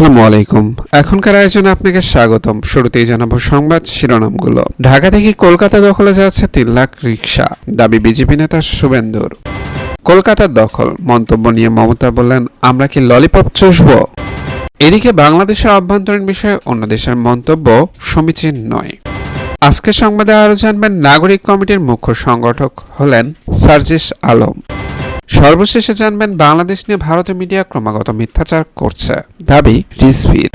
আসসালামু আলাইকুম এখনকার আয়োজনে আপনাকে স্বাগতম। শুরুতেই জানাব সংবাদ শিরোনামগুলো। ঢাকা থেকে কলকাতা দখলে যাচ্ছে তিন লাখ রিক্সা দাবি বিজেপি নেতা শুভেন্দুর। কলকাতার দখল। মন্তব্য নিয়ে মমতা বললেন, আমরা কি ললিপপ চুষব? এদিকে বাংলাদেশের অভ্যন্তরীণ বিষয়ে অন্য দেশের মন্তব্য সমীচীন নয়। আজকের সংবাদে আরও জানবেন, নাগরিক কমিটির মুখ্য সংগঠক হলেন সার্জিস আলম। সর্বশেষে জানবেন বাংলাদেশ নিয়ে ভারতীয় মিডিয়া ক্রমাগত মিথ্যাচার করছে। দাবি, রিজভির।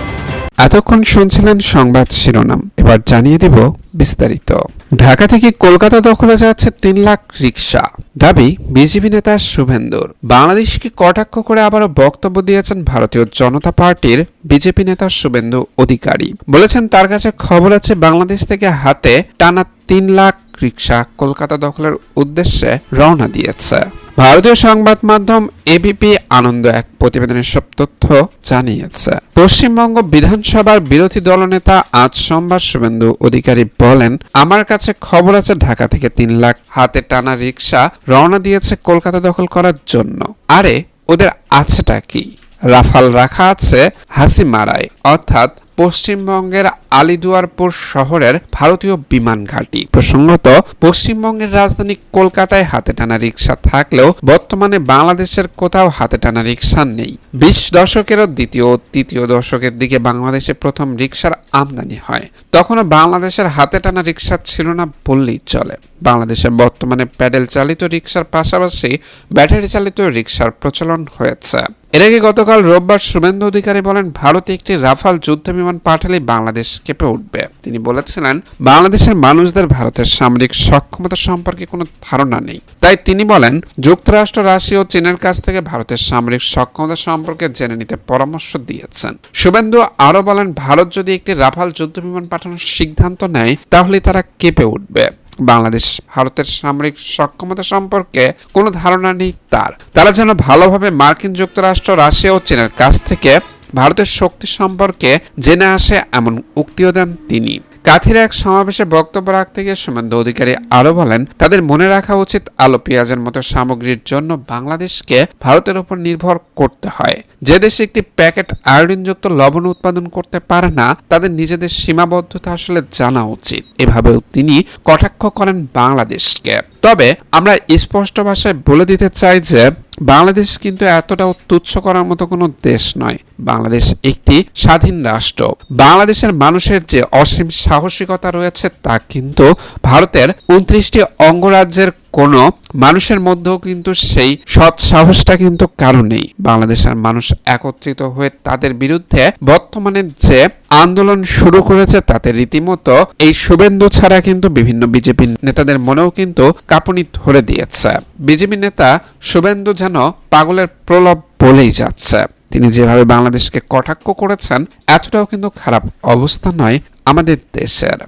এতক্ষণ শুনছিলেন সংবাদ শিরোনাম। এবার জানিয়ে দেব বিস্তারিত। ঢাকা থেকে কলকাতা দখলে যাচ্ছে তিন লাখ রিক্সা দাবি, বিজেপি নেতা শুভেন্দুর। বাংলাদেশকে কটাক্ষ করে আবারও বক্তব্য দিয়েছেন ভারতীয় জনতা পার্টির বিজেপি নেতা শুভেন্দু অধিকারী। বলেছেন, তার কাছে খবর আছে, বাংলাদেশ থেকে হাতে টানা তিন লাখ রিক্সা কলকাতা দখলের উদ্দেশ্যে রওনা দিয়েছে। ভারতীয় সংবাদ মাধ্যম এবিপি আনন্দ এক প্রতিবেদনে সব তথ্য জানিয়েছে। পশ্চিমবঙ্গ বিধানসভার বিরোধী দলনেতা আজ সোমবার শুভেন্দু অধিকারী বলেন, আমার কাছে খবর আছে ঢাকা থেকে তিন লাখ হাতে টানা রিক্সা রওনা দিয়েছে কলকাতা দখল করার জন্য। আরে, ওদের আছেটা কি? রাফাল রাখা আছে হাসি মারায় অর্থাৎ পশ্চিমবঙ্গের আলিদুয়ারপুর শহরের ভারতীয় বিমান ঘাঁটি। প্রসঙ্গত, পশ্চিমবঙ্গের রাজধানী কলকাতায় হাতে টানা রিক্সা থাকলেও বর্তমানে বাংলাদেশের কোথাও হাতে টানা রিক্সা নেই। বিশ দশকেরও দ্বিতীয়, তৃতীয় দশকের দিকে বাংলাদেশে প্রথম রিক্সার আমদানি হয়। তখনও বাংলাদেশের হাতে টানা রিক্সা ছিল না বললেই চলে। বাংলাদেশে বর্তমানে প্যাডেল চালিত রিক্সার পাশাপাশি ব্যাটারি চালিত রিক্সার প্রচলন হয়েছে। এর আগে গতকাল রোববার শুভেন্দু অধিকারী বলেন, ভারতে একটি রাফাল যুদ্ধ বিমান পাঠালেই বাংলাদেশ কেঁপে উঠবে। তিনি বলেছিলেন, বাংলাদেশের মানুষদের ভারতের সামরিক সক্ষমতা সম্পর্কে কোনো ধারণা নেই। তাই তিনি বলেন, যুক্তরাষ্ট্র, রাশিয়া ও চীনের কাছ থেকে ভারতের সামরিক সক্ষমতা সম্পর্কে জেনে নিতে পরামর্শ দিয়েছেন। শুভেন্দু আরও বলেন, ভারত যদি একটি রাফাল যুদ্ধ বিমান পাঠানোর সিদ্ধান্ত নেয়, তাহলে তারা কেঁপে উঠবে। বাংলাদেশ, ভারতের সামরিক সক্ষমতা সম্পর্কে কোনো ধারণা নেই তার। তারা যেন ভালোভাবে মার্কিন যুক্তরাষ্ট্র, রাশিয়া ও চীনের কাছ থেকে ভারতের শক্তি সম্পর্কে জেনে আসে এমন উক্তিও দেন তিনি। কাথির এক সমাবেশে বক্তব্য রাখতে গিয়ে সুমেন্দু অধিকারী আরও বলেন, তাদের মনে রাখা উচিত আলু পেঁয়াজের মতো সামগ্রীর জন্য বাংলাদেশকে ভারতের উপর নির্ভর করতে হয়। যে দেশে একটি প্যাকেট আয়োডিনযুক্ত লবণ উৎপাদন করতে পারে না, তাদের নিজেদের সীমাবদ্ধতা আসলে জানা উচিত। এভাবেও তিনি কটাক্ষ করেন বাংলাদেশকে। তবে আমরা স্পষ্ট ভাষায় বলে দিতে চাই যে বাংলাদেশ কিন্তু এতটাও তুচ্ছ করার মতো কোনো দেশ নয়। বাংলাদেশ একটি স্বাধীন রাষ্ট্র। বাংলাদেশের মানুষের যে অসীম সাহসিকতা রয়েছে তা কিন্তু ভারতের উনত্রিশটি অঙ্গরাজ্যের কোনো মানুষের মধ্যেও কিন্তু সেই সৎ সাহসটা কিন্তু কারও নেই। বাংলাদেশের মানুষ একত্রিত হয়ে তাদের বিরুদ্ধে বর্তমানে যে আন্দোলন শুরু করেছে, তাতে রীতিমতো এই শুভেন্দু ছাড়া কিন্তু বিভিন্ন বিজেপি নেতাদের মনেও কিন্তু কাঁপুনি ধরে দিয়েছে। বিজেপি নেতা শুভেন্দু যেন পাগলের প্রলোভ বলেই যাচ্ছে। তিনি যেভাবে বাংলাদেশকে কটাক্ষ করেছেন, এতটাও কিন্তু খারাপ অবস্থা নয় আমাদের দেশের।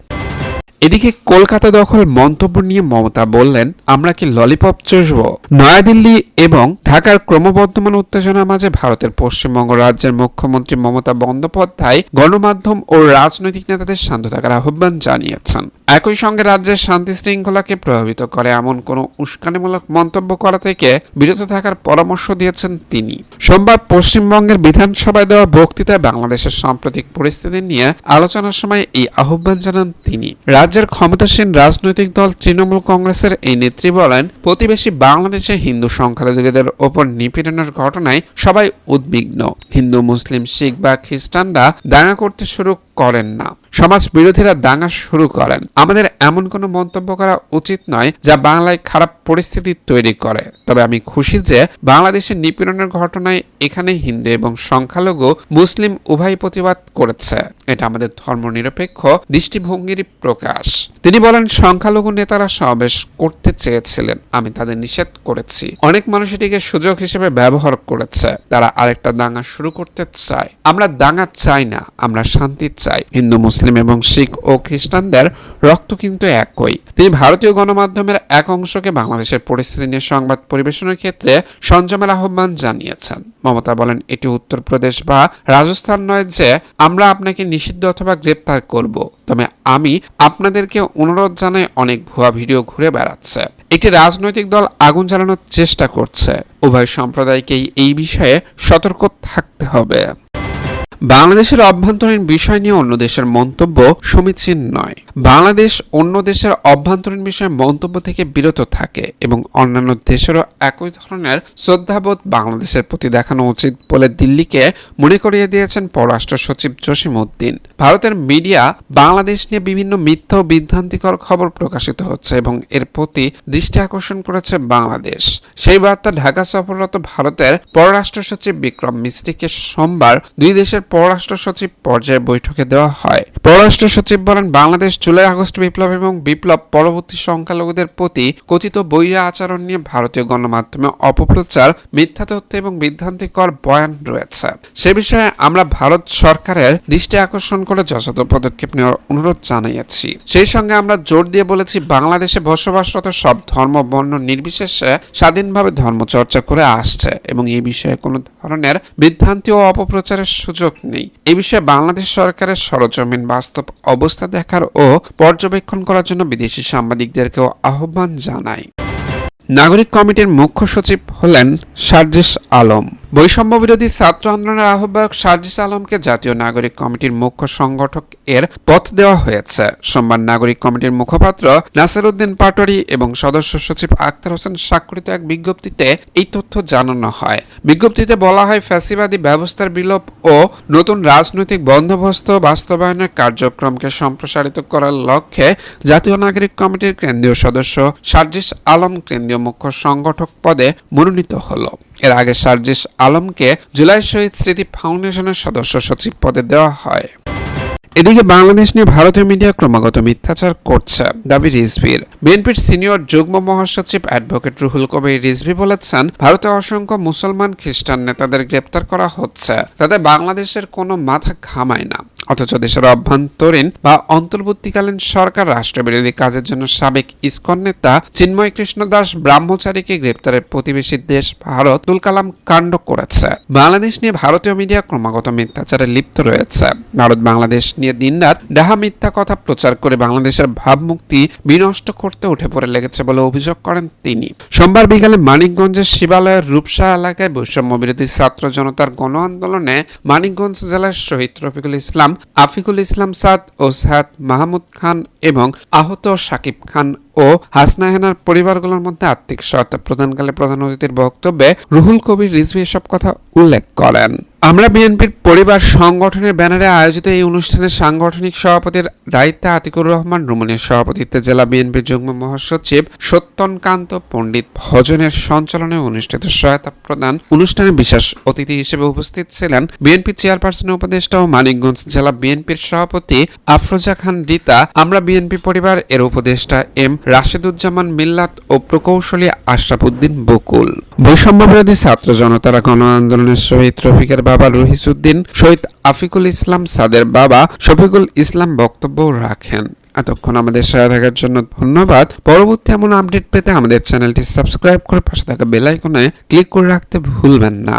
এদিকে কলকাতা দখল মন্তব্য নিয়ে মমতা বললেন, আমরা কি ললিপপ চষব? নয়াদিল্লি এবং ঢাকার ক্রমবর্ধমান উত্তেজনার মাঝে ভারতের পশ্চিমবঙ্গ রাজ্যের মুখ্যমন্ত্রী মমতা বন্দ্যোপাধ্যায় গণমাধ্যম ও রাজনৈতিক নেতাদের শান্ত থাকার আহ্বান জানিয়েছেন। একই সঙ্গে রাজ্যের শান্তি শৃঙ্খলাকে প্রভাবিত করে এমন কোনো উস্কানিমূলক মন্তব্য করা থেকে বিরত থাকার পরামর্শ দিয়েছেন তিনি। সোমবার পশ্চিমবঙ্গের বিধানসভায় দেওয়া বক্তৃতায় বাংলাদেশের সাম্প্রতিক পরিস্থিতি নিয়ে আলোচনার সময় এই আহ্বান জানান তিনি। রাজ্যের ক্ষমতাসীন রাজনৈতিক দল তৃণমূল কংগ্রেসের এই নেত্রী বলেন, প্রতিবেশী বাংলাদেশে হিন্দু সংখ্যালঘুদের ওপর নিপীড়নের ঘটনায় সবাই উদ্বিগ্ন। হিন্দু, মুসলিম, শিখ বা খ্রিস্টানরা দাঙ্গা করতে শুরু করেন না। সমাজ বিরোধীরা দাঙ্গা শুরু করেন। আমাদের এমন কোনো মন্তব্য করা উচিত নয় যা বাংলায় খারাপ পরিস্থিতি তৈরি করে। তবে আমি খুশি যে বাংলাদেশের নিপীড়নের ঘটনায় এখানে হিন্দু এবং সংখ্যালঘু, মুসলিম উভয় প্রতিবাদ করেছে। এটা আমাদের ধর্মনিরপেক্ষ দৃষ্টিভঙ্গির প্রকাশ। তিনি বলেন, সংখ্যালঘু নেতারা সমাবেশ করতে চেয়েছিলেন। আমি তাদের নিষেধ করেছি। অনেক মানুষ এটিকে সুযোগ হিসেবে ব্যবহার করেছে। তারা আরেকটা দাঙ্গা শুরু করতে চায়। আমরা দাঙ্গা চাই না, আমরা শান্তি চাই। হিন্দু, মুসলিম এবং শিখ ও খ্রিস্টানদের রক্ত কিন্তু একই। তিনি ভারতীয় গণমাধ্যমের এক অংশকে বাংলাদেশের পরিস্থিতি নিয়ে সংবাদ পরিবেশনের ক্ষেত্রে সংযমের আহ্বান জানিয়েছেন। মমতা বলেন, এটি উত্তরপ্রদেশ বা রাজস্থান নয় যে আমরা আপনাকে নিষিদ্ধ অথবা গ্রেপ্তার করব। তবে আমি আপনাদেরকে অনুরোধ জানাই অনেক ভুয়া ভিডিও ঘুরে বেড়াচ্ছে। একটি রাজনৈতিক দল আগুন জ্বালানোর চেষ্টা করছে। উভয় সম্প্রদায়কেই এই বিষয়ে সতর্ক থাকতে হবে। বাংলাদেশের অভ্যন্তরীণ বিষয় নিয়ে অন্য দেশের মন্তব্য সমীচীন নয়। বাংলাদেশ অন্য দেশের অভ্যন্তরীণ বিষয়ে মন্তব্য থেকে বিরত থাকে এবং অন্যান্য দেশেরও একই ধরনের শ্রদ্ধাবোধ বাংলাদেশের প্রতি দেখানো উচিত বলে দিল্লিকে মনে করিয়ে দিয়েছেন পররাষ্ট্র সচিব জসিম উদ্দিন ভারতের মিডিয়া বাংলাদেশ নিয়ে বিভিন্ন মিথ্যা ও বিভ্রান্তিকর খবর প্রকাশিত হচ্ছে এবং এর প্রতি দৃষ্টি আকর্ষণ করেছে বাংলাদেশ। সেই বার্তা ঢাকা সফররত ভারতের পররাষ্ট্র সচিব বিক্রম মিস্ত্রিকে সোমবার দুই দেশের পররাষ্ট্র সচিব পর্যায়ে বৈঠকে দেওয়া হয়। পররাষ্ট্র সচিব বলেন, বাংলাদেশ জুলাই আগস্ট বিপ্লব এবং বিপ্লব পরবর্তী সংখ্যালঘুদের প্রতি কথিত বৈরা আচরণ নিয়ে ভারতীয় গণমাধ্যমে অপপ্রচার, মিথ্যা তথ্য এবং বিভ্রান্তিকর বয়ান রয়েছে। সে বিষয়ে আমরা ভারত সরকারের দৃষ্টি আকর্ষণ করে যথাযথ পদক্ষেপ নেওয়ার অনুরোধ জানিয়েছি। সেই সঙ্গে আমরা জোর দিয়ে বলেছি, বাংলাদেশে বসবাসরত সব ধর্ম, বর্ণ নির্বিশেষে স্বাধীনভাবে ধর্মচর্চা করে আসছে এবং এই বিষয়ে কোনো ধরনের বিভ্রান্তি ও অপপ্রচারের সুযোগ নেই। এ বিষয়ে বাংলাদেশ সরকারের সরজমিন বাস্তব অবস্থা দেখার ও পর্যবেক্ষণ করার জন্য বিদেশি সাংবাদিকদেরকেও আহ্বান জানাই নাগরিক কমিটির মুখ্য সচিব হলেন সার্জিস আলম। বৈষম্য বিরোধী ছাত্র আন্দোলনের আহ্বায়ক সার্জিস আলমকে জাতীয় নাগরিক কমিটির মুখ্য সংগঠক এর পথ দেওয়া হয়েছে। সোমবার নাগরিক কমিটির মুখপাত্র নাসির উদ্দিন পাটোয়ারি এবং সদস্য সচিব আক্তার হোসেন স্বাক্ষরিত এক বিজ্ঞপ্তিতে এই তথ্য জানানো হয়। বিজ্ঞপ্তিতে বলা হয়, ফ্যাসিবাদী ব্যবস্থার বিলোপ ও নতুন রাজনৈতিক বন্দোবস্ত বাস্তবায়নের কার্যক্রমকে সম্প্রসারিত করার লক্ষ্যে জাতীয় নাগরিক কমিটির কেন্দ্রীয় সদস্য সার্জিস আলম কেন্দ্রীয় মুখ্য সংগঠক পদে মনোনীত হলো। এর আগে সার্জিস আলমকে জুলাই শহীদ স্মৃতি ফাউন্ডেশনের সদস্য সচিব পদে দেওয়া হয়। এদিকে বাংলাদেশ নিয়ে ভারতীয় মিডিয়া ক্রমাগত মিথ্যাচার করছে, দাবি রিজভির। বিএনপির সিনিয়র যুগ্ম মহাসচিব অ্যাডভোকেট রুহুল কবির রিজভি বলেছেন, ভারতে অসংখ্য মুসলমান খ্রিস্টান নেতাদের গ্রেপ্তার করা হচ্ছে, তাতে বাংলাদেশের কোনো মাথা ঘামায় না। অথচ দেশের অভ্যন্তরীণ বা অন্তর্বর্তীকালীন সরকার রাষ্ট্রবিরোধী কাজের জন্য সাবেক ইসকন নেতা চিন্ময় কৃষ্ণ দাস ব্রাহ্মচারীকে গ্রেপ্তারের প্রতিবেশী দেশ ভারত তুল কালাম কাণ্ড করেছে। বাংলাদেশ নিয়ে ভারতীয় মিডিয়া ক্রমাগত মিথ্যাচারে লিপ্ত রয়েছে। ভারত বাংলাদেশ নিয়ে দিনরাত ডাহা মিথ্যা কথা প্রচার করে বাংলাদেশের ভাবমুক্তি বিনষ্ট করতে উঠে পড়ে লেগেছে বলে অভিযোগ করেন তিনি। সোমবার বিকালে মানিকগঞ্জের শিবালয়ের রূপসা এলাকায় বৈষম্য বিরোধী ছাত্র জনতার গণ আন্দোলনে মানিকগঞ্জ জেলার শহীদ রফিকুল ইসলাম আফিকুল ইসলাম সাদ ও সাদ মাহমুদ খান এবং আহত সাকিব খান ও হাসনা হেনার পরিবারগুলোর মধ্যে আর্থিক সহায়তা প্রদানকালে প্রধান অতিথির বক্তব্যে রুহুল কবির রিজভি এসব কথা উল্লেখ করেন। আমরা বিএনপির পরিবার সংগঠনের ব্যানারে আয়োজিত এই অনুষ্ঠানে সাংগঠনিক সভাপতির দায়িত্বে আতিকুর রহমান রুমনের সভাপতিত্বে জেলা বিএনপির যুগ্ম মহাসচিব সত্যনকান্ত পণ্ডিত ভজনের সঞ্চালনে অনুষ্ঠিত সহায়তা প্রদান অনুষ্ঠানে বিশেষ অতিথি হিসেবে উপস্থিত ছিলেন বিএনপি চেয়ারপারসন উপদেষ্টা ও মানিকগঞ্জ জেলা বিএনপির সভাপতি আফরোজা খান, রিতা। আমরা বিএনপি পরিবার এর উপদেষ্টা এম রাশেদুজ্জামান মিল্লাত ও প্রকৌশলী আশরাফ উদ্দিন বকুল। বৈষম্য বিরোধী ছাত্র জনতারা গণ আন্দোলনের শহীদ রফিকের বাবা রহিসুদ্দিন, শহীদ আফিকুল ইসলাম সাদের বাবা শফিকুল ইসলাম বক্তব্য রাখেন। এতক্ষণ আমাদের সাথে থাকার জন্য ধন্যবাদ। পরবর্তী এমন আপডেট পেতে আমাদের চ্যানেলটি সাবস্ক্রাইব করে পাশে থাকা বেল আইকনে ক্লিক করে রাখতে ভুলবেন না।